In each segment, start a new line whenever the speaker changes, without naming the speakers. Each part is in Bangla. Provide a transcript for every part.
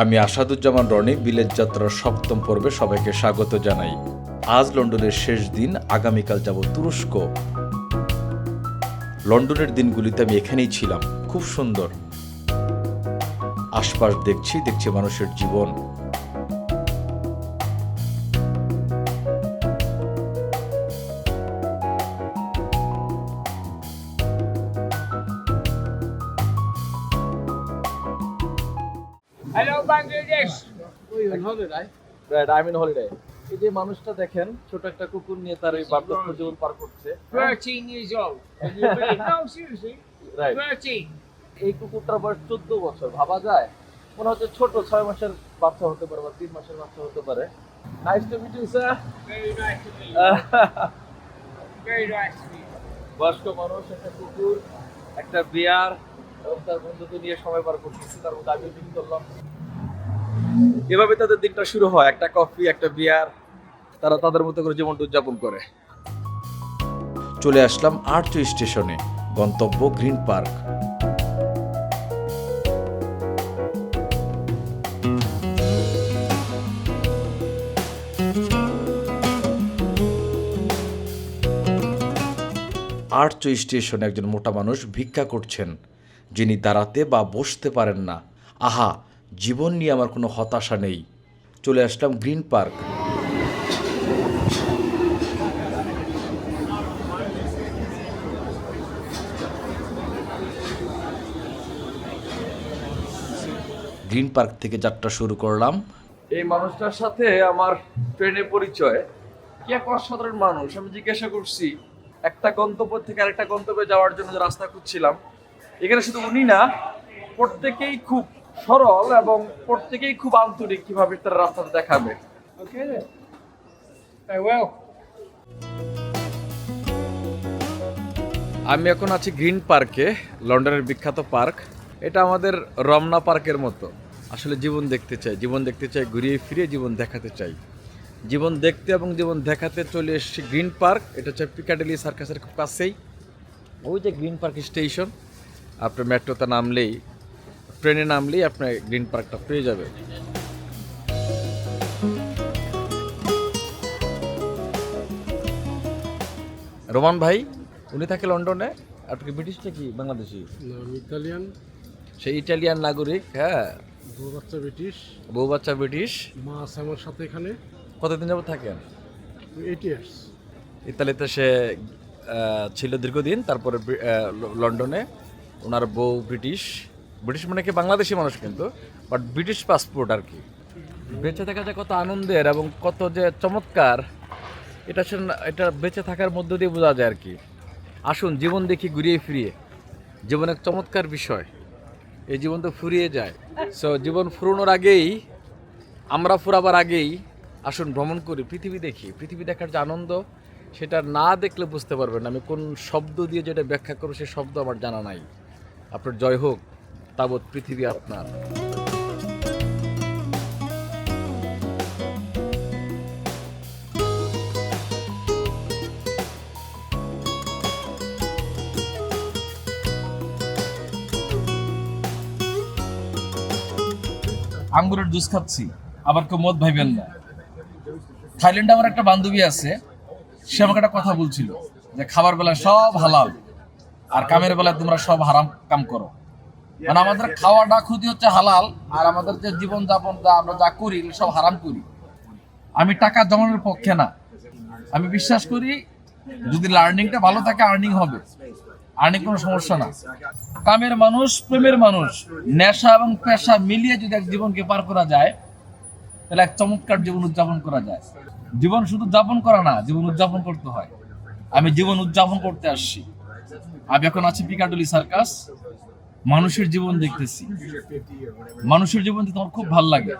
আমি আসাদুজ্জামান রনি বিলেত যাত্রার সপ্তম পর্বে সবাইকে স্বাগত জানাই। আজ লন্ডনের শেষ দিন, আগামীকাল যাব তুরস্ক। লন্ডনের দিনগুলিতে আমি এখানেই ছিলাম, খুব সুন্দর। আশপাশ দেখছি দেখছি মানুষের জীবন।
Hello, Bangladesh.
Right I mean holiday এই যে মানুষটা দেখেন ছোট একটা কুকুর নিয়ে তার এই বার্ধক্য জীবন পার করছে
13 years old. Can you believe? no, seriously.
Right
13.
এই কুকুরটার বয়স চোদ্দ বছর ভাবা যায় মনে হচ্ছে ছোট ছয় মাসের বাচ্চা হতে পারে বা তিন মাসের বাচ্চা হতে পারে nice to meet
you sir to meet you. Very nice to meet you.
বয়স্ক মানুষ একটা কুকুর একটা বিয়ার এবং তার বন্ধুকে নিয়ে সময় পার করতেছি তার মধ্যে আমি করলাম এভাবে তাদের দিনটা শুরু হয়। একটা কফি একটা বিয়ার তারা তাদের মতো করে জীবনটা উদযাপন করে।
চলে আসলাম আর্চ স্টেশনে, গন্তব্য গ্রিন পার্ক। আর্চ স্টেশনে একজন মোটা মানুষ ভিক্ষা করছেন, যিনি দাঁড়াতে বা বসতে পারেন না। আহা জীবন নিয়ে আমার কোনো হতাশা নেই। চলে আসলাম গ্রিন পার্ক। গ্রিন পার্ক থেকে যাত্রা শুরু করলাম।
এই মানুষটার সাথে আমার ট্রেনে পরিচয়। কি এক অসাধারণ মানুষ, আমি জিজ্ঞাসা করছি, একটা গন্তব্য থেকে আরেকটা গন্তব্যে যাওয়ার জন্য রাস্তা খুঁজছিলাম, এখানে শুধু উনি না, প্রত্যেকেই খুব সরল এবং প্রত্যেকেই খুব আন্তরিক কীভাবে তারা রাস্তাটা দেখাবে।
Then.
আমি এখন আছি গ্রিন পার্কে লন্ডনের বিখ্যাত পার্ক। এটা আমাদের রমনা পার্কের মতো। আসলে জীবন দেখতে চাই জীবন দেখতে চাই ঘুরিয়ে ফিরিয়ে জীবন দেখাতে চাই। জীবন দেখতে এবং জীবন দেখাতে চলে এসেছি গ্রিন পার্ক। এটা হচ্ছে পিকাডেলি সার্কাসের খুব কাছেই। ওই যে গ্রিন পার্ক স্টেশন। আপনার মেট্রোতে নামলেই ট্রেনে নামলেই আপনার গ্রিন পার্কটা পেয়ে যাবেন রোমান ভাই উনি থাকে লন্ডনে আপনি কি ব্রিটিশটা কি বাংলাদেশি?
ইতালিয়ান।
সেই ইটালিয়ান নাগরিক হ্যাঁ।
বউ বাচ্চা ব্রিটিশ।
বউ বাচ্চা ব্রিটিশ।
মা আছে আমার সাথে এখানে।
কতদিন যাবত থাকেন?
এইট ইয়ার্স
ইতালিতে সে ছিল দীর্ঘদিন তারপরে লন্ডনে। ওনার বউ ব্রিটিশ। ব্রিটিশ মানে কি বাংলাদেশি মানুষ কিন্তু বাট ব্রিটিশ পাসপোর্ট আর কি। বেঁচে থাকা যে কত আনন্দের এবং কত যে চমৎকার, এটা এটা বেঁচে থাকার মধ্য দিয়ে বোঝা যায় আর কি। আসুন, জীবন দেখি ঘুরিয়ে ফিরিয়ে। জীবন এক চমৎকার বিষয়। এই জীবন তো ফুরিয়ে যায়। সো জীবন ফুরোনোর আগেই, আমরা ফুরাবার আগেই, আসুন, ভ্রমণ করি, পৃথিবী দেখি। পৃথিবী দেখার যে আনন্দ, সেটা না দেখলে বুঝতে পারবেন। আমি কোন শব্দ দিয়ে যেটা ব্যাখ্যা করব, সে শব্দ আমার জানা নাই। আপনার জয় হোক। তাবৎ পৃথিবী আপনার। আঙ্গুরের জুস খাচ্ছি, আবার কেউ মদ ভাইবেন না। থাইল্যান্ডে আমার একটা বান্ধবী আছে, সে আমাকে একটা কথা বলছিল যে খাবার বেলা সব হালাল, আর কামের বেলায় তোমরা সব হারাম কাম করো। মানে আমাদের খাওয়াটা ক্ষতি হচ্ছে হালাল, আর আমাদের যে জীবন যাপন যা আমরা যা করি সব হারাম করি। আমি টাকা জমানোর পক্ষে না। আমি বিশ্বাস করি, যদি লার্নিংটা ভালো থাকে আর্নিং হবে। আর্নিং কোনো সমস্যা না। কামের মানুষ, প্রেমের মানুষ। নেশা এবং পেশা মিলিয়ে যদি এক জীবনকে পার করা যায়, তাহলে এক চমৎকার জীবন উদযাপন করা যায়। জীবন শুধু যাপন করা না, জীবন উদযাপন করতে হয়। আমি জীবন উদযাপন করতে আসছি। আমি এখন আছি পিকাডলি সার্কাস। মানুষের জীবন দেখতেছি। মানুষের জীবন দেখতে আমার খুব ভালো লাগে।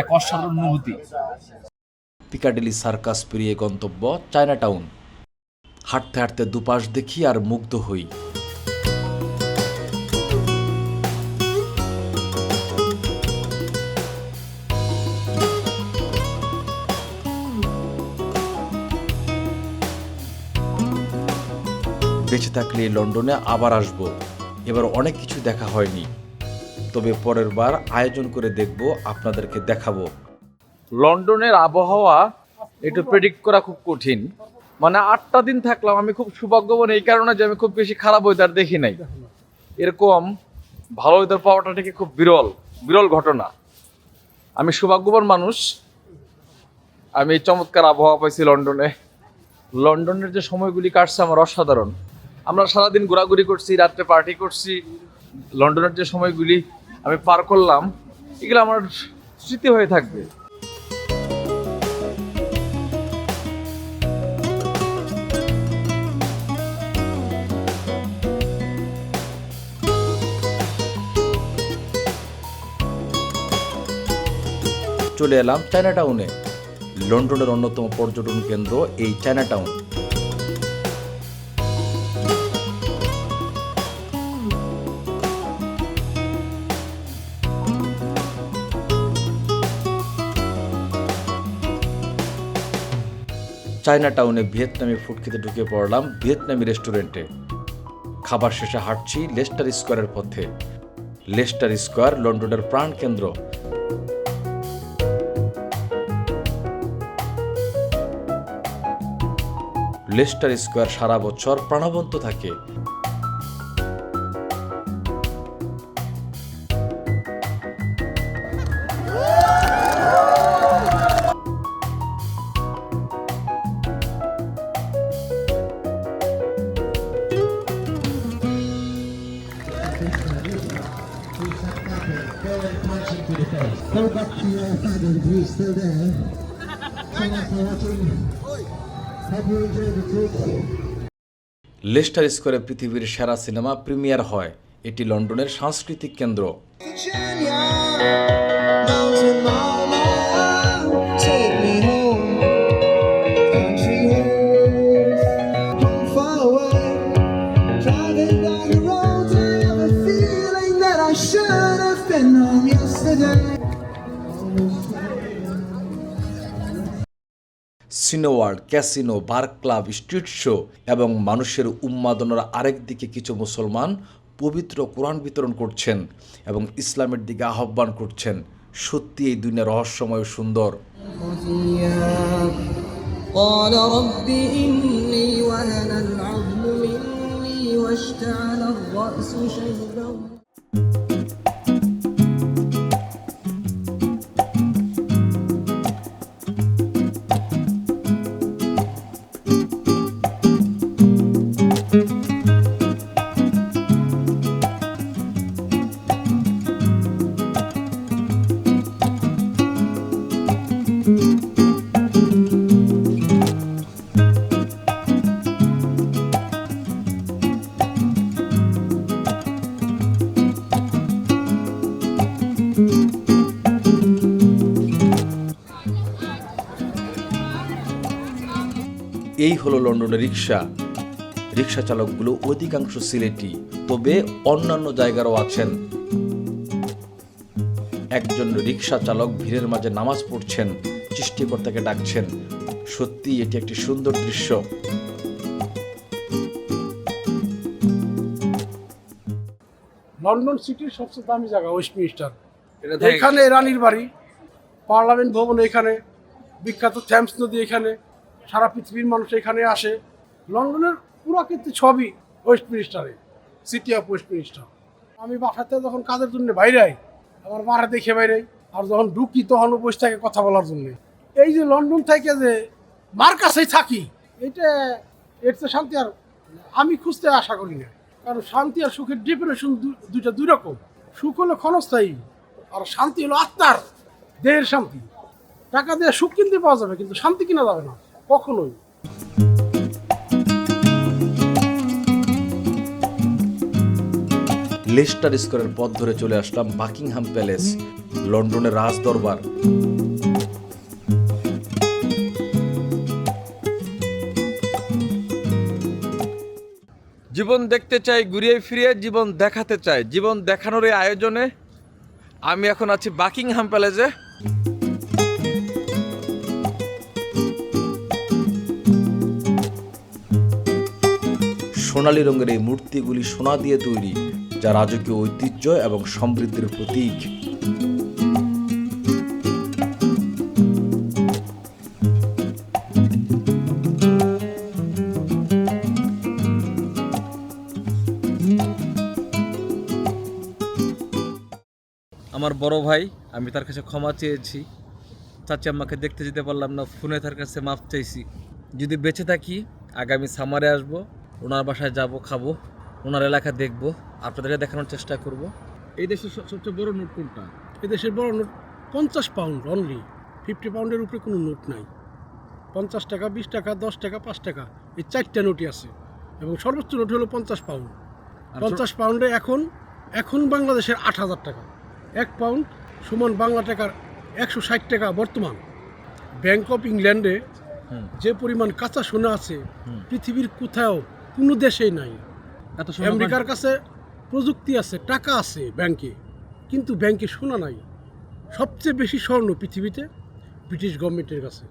এক অসাধারণ অনুভূতি।
পিকাডেলি সার্কাস পেরিয়ে গন্তব্য চায়না টাউন হাঁটতে হাঁটতে দুপাশ দেখি আর মুগ্ধ হই। বেঁচে থাকলে লন্ডনে আবার আসব। এবার অনেক কিছু দেখা হয়নি। তবে পরের বার আয়োজন করে দেখব, আপনাদেরকে দেখাবো।
লন্ডনের আবহাওয়া একটু প্রেডিক্ট করা খুব কঠিন। মানে আটটা দিন থাকলাম, আমি খুব সৌভাগ্যবান এই কারণে যে আমি খুব বেশি খারাপ ওয়েদার দেখি নাই। এরকম ভালো ওয়েদার পাওয়াটা থেকে খুব বিরল বিরল ঘটনা। আমি সৌভাগ্যবান মানুষ। আমি চমৎকার আবহাওয়া পাইছি লন্ডনে। লন্ডনের যে সময়গুলি কাটছে, আমার অসাধারণ। আমরা সারাদিন ঘোরাঘুরি করছি, রাত্রে পার্টি করছি। লন্ডনের যে সময়গুলি আমি পার করলাম, এগুলো আমার স্মৃতি হয়ে থাকবে।
চলে এলাম চায়না টাউনে লন্ডনের অন্যতম পর্যটন কেন্দ্র এই চায়না টাউন চায়না টাউনে ভিয়েতনামি ফুড খেতে ঢুকে পড়লাম ভিয়েতনামি রেস্টুরেন্টে। খাবার শেষে হাঁটছি লেস্টার স্কোয়ারের পথে। লেস্টার স্কোয়ার লন্ডনের প্রাণকেন্দ্র। লেস্টার স্কোয়ার সারা বছর প্রাণবন্ত থাকে।
Family if you're still there. Thank you for watching. Hope you enjoyed the trip.
Leicester স্কোয়ারে পৃথিবীর সেরা সিনেমা প্রিমিয়ার হয় এটি লন্ডনের সাংস্কৃতিক কেন্দ্র সিনোওয়ার্ল্ড casino bar club street show এবং মানুষের উন্মাদনার আরেক দিকে কিছু মুসলমান পবিত্র কোরআন বিতরণ করছেন এবং ইসলামের দিকে আহ্বান করছেন সত্যি এই দুনিয়া রহস্যময় ও সুন্দর
ثياب قال رب إني وهن العظم مني واشتعل الرأس شيبا
হলো লন্ডনের রিক্সা রিক্সা চালকগুলো অধিকাংশ সিলেটি তবে অন্যান্য জায়গারও আছেন। একজন রিক্সা চালক ভিড়ের মাঝে নামাজ পড়ছেন সৃষ্টিকর্তাকে ডাকছেন। সত্যি এটি একটি সুন্দর দৃশ্য।
লন্ডন সিটির সবচেয়ে দামি জায়গা ওয়েস্টমিনিস্টার।
এটা
এখানে রানীর বাড়ি পার্লামেন্ট ভবন এখানে বিখ্যাত থ্যাম্পস নদী এখানে। সারা পৃথিবীর মানুষ এখানে আসে। লন্ডনের পুরাকৃতি ছবি ওয়েস্টমিনিস্টারে সিটি অফ ওয়েস্টমিনিস্টার আমি বাসাতে যখন কাজের জন্য বাইরে আই, আমার মারা দেখে বাইরে আই। আর যখন ঢুকি তখন বসে থাকে কথা বলার জন্য। এই যে লন্ডন থেকে যে মার কাছেই থাকি, এটা, এর তো শান্তি আর আমি খুঁজতে আশা করি না। কারণ শান্তি আর সুখের ডিপ্রেশন দুইটা দুই রকম। সুখ হলো ক্ষণস্থায়ী, আর শান্তি হলো আত্মার দেহের শান্তি। টাকা দিয়ে সুখ কিনতে পাওয়া যাবে, কিন্তু শান্তি কিনা যাবে না। কখনোই।
লেস্টার স্কোয়ারের পথ ধরে চলে আসলাম বাকিংহাম প্যালেস লন্ডনের রাজ দরবার
জীবন দেখতে চাই ঘুরিয়ে ফিরিয়ে জীবন দেখাতে চাই। জীবন দেখানোর এই আয়োজনে আমি এখন আছি বাকিংহাম প্যালেসে।
সোনালী রঙের এই মূর্তিগুলি সোনা দিয়ে তৈরি,
যা রাজকীয় ঐতিহ্য এবং সমৃদ্ধির প্রতীক।
আমার বড় ভাই, আমি তার কাছে ক্ষমা চেয়েছি। চাচি আম্মাকে দেখতে যেতে পারলাম না, ফোনে তার কাছে মাপ চাইছি। যদি বেঁচে থাকি, আগামী সামারে আসব। ওনার বাসায় যাব খাব ওনার এলাকা দেখব আপনাদেরকে দেখানোর চেষ্টা করব। এই দেশের সবচেয়ে বড় নোট কোনটা?
এই দেশের বড় নোট পঞ্চাশ পাউন্ড অনলি ফিফটি পাউন্ডের উপরে কোনো নোট নাই। পঞ্চাশ টাকা বিশ টাকা দশ টাকা পাঁচ টাকা এই চারটা নোটই আছে। এবং সর্বোচ্চ নোট হলো পঞ্চাশ পাউন্ড।
আর
পঞ্চাশ পাউন্ডে এখন এখন বাংলাদেশের আট হাজার টাকা। এক পাউন্ড সমান বাংলা টাকার একশো ষাট টাকা বর্তমান। ব্যাংক অফ ইংল্যান্ডে যে পরিমাণ কাঁচা সোনা আছে পৃথিবীর কোথাও কোনো দেশেই নাই। আমেরিকার কাছে প্রযুক্তি আছে টাকা আছে ব্যাংকে কিন্তু ব্যাংকে সোনা নাই। সবচেয়ে বেশি স্বর্ণ পৃথিবীতে ব্রিটিশ গভর্নমেন্টের কাছে।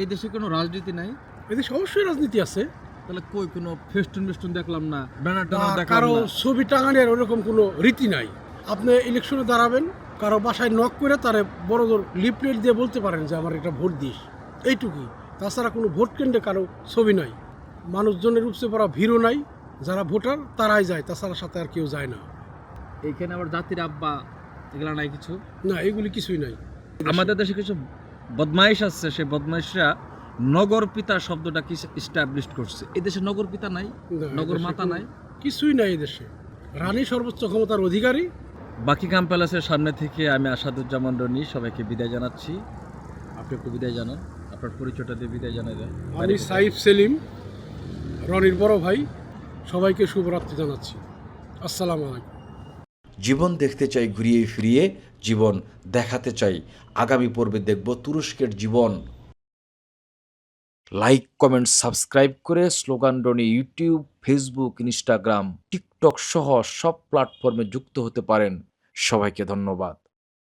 এই দেশে কোনো রাজনীতি নাই?
এদেশে অবশ্যই রাজনীতি আছে।
তাহলে কই কোনো ফেস্টুন মেস্টুন দেখলাম না ব্যানার ট্যানার
বা
দেখলাম কারও
ছবি টাঙানোর ওরকম কোনো রীতি নাই। আপনি ইলেকশনে দাঁড়াবেন কারও বাসায় নক করে তারে বড় জোর লিফলেট দিয়ে বলতে পারেন যে আমার একটা ভোট দিস। এইটুকুই। তাছাড়া কোনো ভোট কেন্দ্রে কারও ছবি নাই। মানুষজনের উপচে পড়া ভিড়ও নাই যারা ভোটার তারাই যায় তাছাড়া সাথে আর কেউ যায় না।
এইখানে আবার জাতির আব্বা এগুলা নাই কিছু?
না এগুলি কিছুই নাই।
আমাদের দেশে কিছু বদমাইশ আছে সেই বদমাইশরা নগর পিতা শব্দটা কি ইস্টাবলিশ করছে? এই দেশে নগর পিতা নাই নগর মাতা নাই।
কিছুই নাই এদেশে রানী সর্বোচ্চ ক্ষমতার অধিকারী।
বাকিকাম প্যালেসের সামনে থেকে আমি আসাদুজ্জামান রনি সবাইকে বিদায় জানাচ্ছি। আপনি একটু বিদায় জানান আপনার পরিচয়টা দিয়ে বিদায় জানাই দেন।
আমি সাইফ সেলিম। রনির বড় ভাই, সবাইকে শুভরাত্রি জানাচ্ছি। আসসালামু আলাইকুম।
জীবন দেখতে চাই, ঘুরিয়ে ফিরিয়ে জীবন দেখাতে চাই। আগামী পর্বে দেখব তুরস্কের জীবন। লাইক কমেন্ট সাবস্ক্রাইব করে স্লোগান ডনি ইউটিউব ফেসবুক ইনস্টাগ্রাম টিকটক সহ সব প্ল্যাটফর্মে যুক্ত হতে পারেন। সবাইকে ধন্যবাদ।